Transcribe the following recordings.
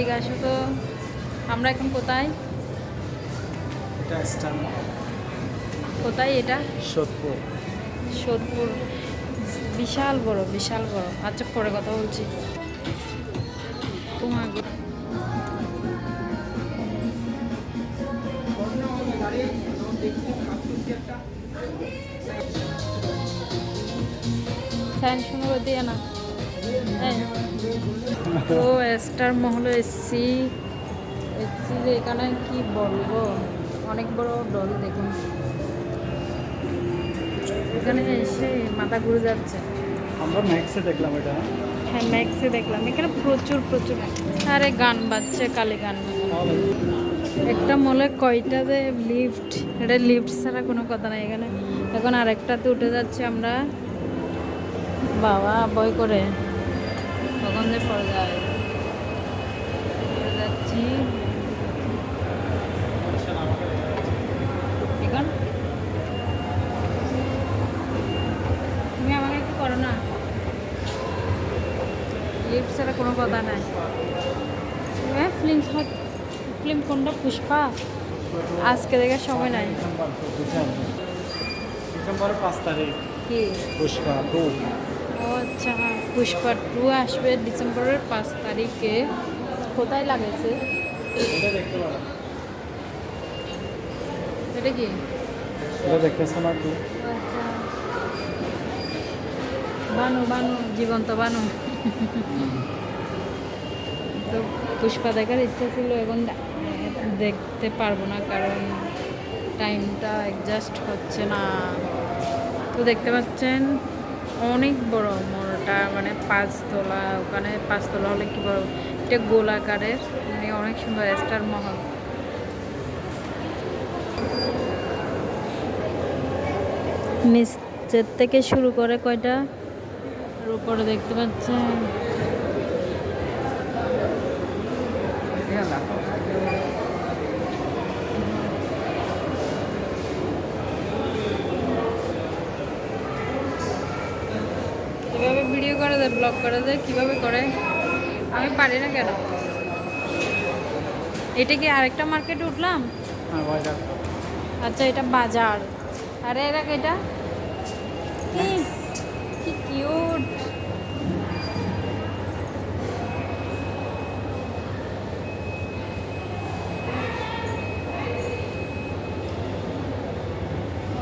এদিকে আসো তো। আমরা এখন কোথায়? কোথায় এটা? সোদপুর। সোদপুর। বিশাল বড় বিশাল বড়। আচ্ছা পরে কথা বলছি। ফ্যান শুনে দিয়ে না। তো স্টার মহলে এসছি। এসছি যে এখানে কি বলব? অনেক বড় ডল দেখুন। এখানে এসে মাথা ঘুরে যাচ্ছে। আমরা ম্যাক্সে দেখলাম এটা। হ্যাঁ ম্যাক্সে দেখলাম। এখানে প্রচুর প্রচুর আরে গান বাজছে কালি গান একটা মলে কয়টা যে লিফট এটা লিফট ছাড়া কোনো কথা নাই এখানে। এখন আরেকটাতে উঠে যাচ্ছে আমরা। বাবা বই করে। কখন যে পড়ে যায় যাচ্ছি। এখন? তুমি আমাকে একটু করো না। লিফট ছাড়া কোনো কথা নাই। হ্যাঁ ফিল্ম ফিল্ম কোনটা? পুষ্পা? আজকে দেখার সময় নাই। ডিসেম্বর ডিসেম্বরের পাঁচ তারিখ। কি? পুষ্পা আচ্ছা পুষ্পা টু আসবে ডিসেম্বরের পাঁচ তারিখে। কোথায় লাগেছে? এটা কি? না আচ্ছা। বানু বানু জীবন্ত বানু। তো পুষ্পা দেখার ইচ্ছা ছিল এখন দেখতে পারব না কারণ টাইমটা অ্যাডজাস্ট হচ্ছে না। তো দেখতে পাচ্ছেন অনেক বড় মোড়টা মানে পাঁচতলা, ওখানে পাঁচতলা হলে কি বড়? এটা গোলাকারের মানে অনেক সুন্দর, স্টার মহল। নিচের থেকে শুরু করে কয়টা? আর উপরে দেখতে পাচ্ছেন। কীভাবে ভিডিও করা যায় ব্লগ করা যায় কীভাবে করে আমি পারি না কেন? এটা কি আরেকটা মার্কেটে উঠলাম? হ্যাঁ আচ্ছা এটা বাজার। আরে এরা এটা? কি? কি কিউট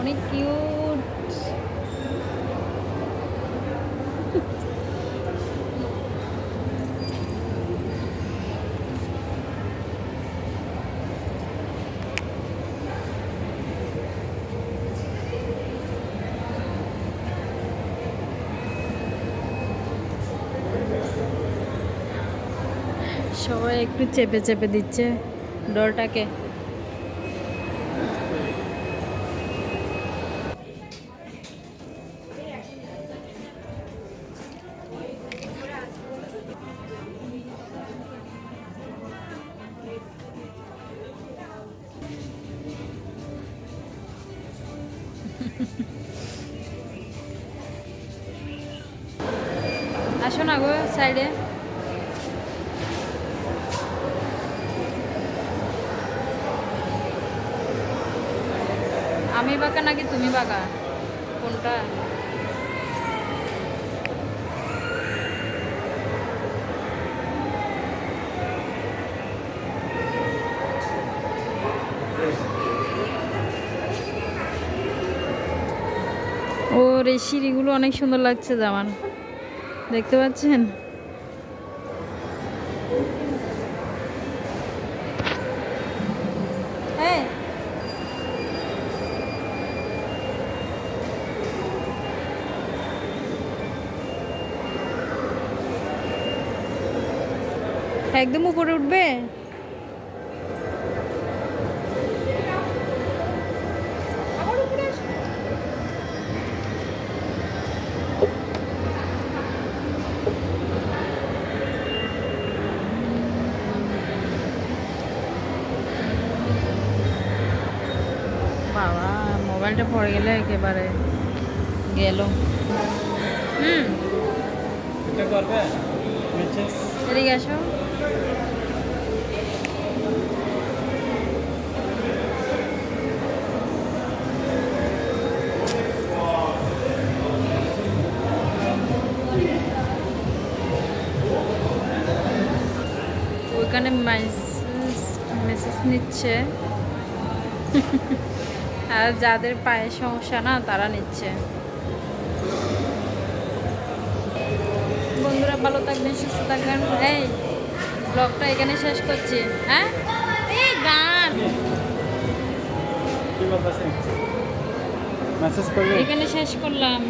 অনেক কিউট সবাই একটু চেপে চেপে দিচ্ছে ডলটাকে আসো না গো সাইডে। বাঁকা নাকি তুমি বাঁকা কোনটা? ওর এই সিঁড়িগুলো অনেক সুন্দর লাগছে জামান। দেখতে পাচ্ছেন এই একদম উপরে উঠবে? বাবা মোবাইলটা পড়ে গেলে একেবারে গেল। হুম। এটা করবে? এদিকে আসো। ওইখানে মেসেজ নিচ্ছে। আর যাদের পায়ের সমস্যা না তারা নিচ্ছে। বন্ধুরা ভালো থাকবেন সুস্থ থাকবেন। এই ব্লগটা এখানে শেষ করছি। হ্যাঁ? এই গান। এখানে শেষ করলাম।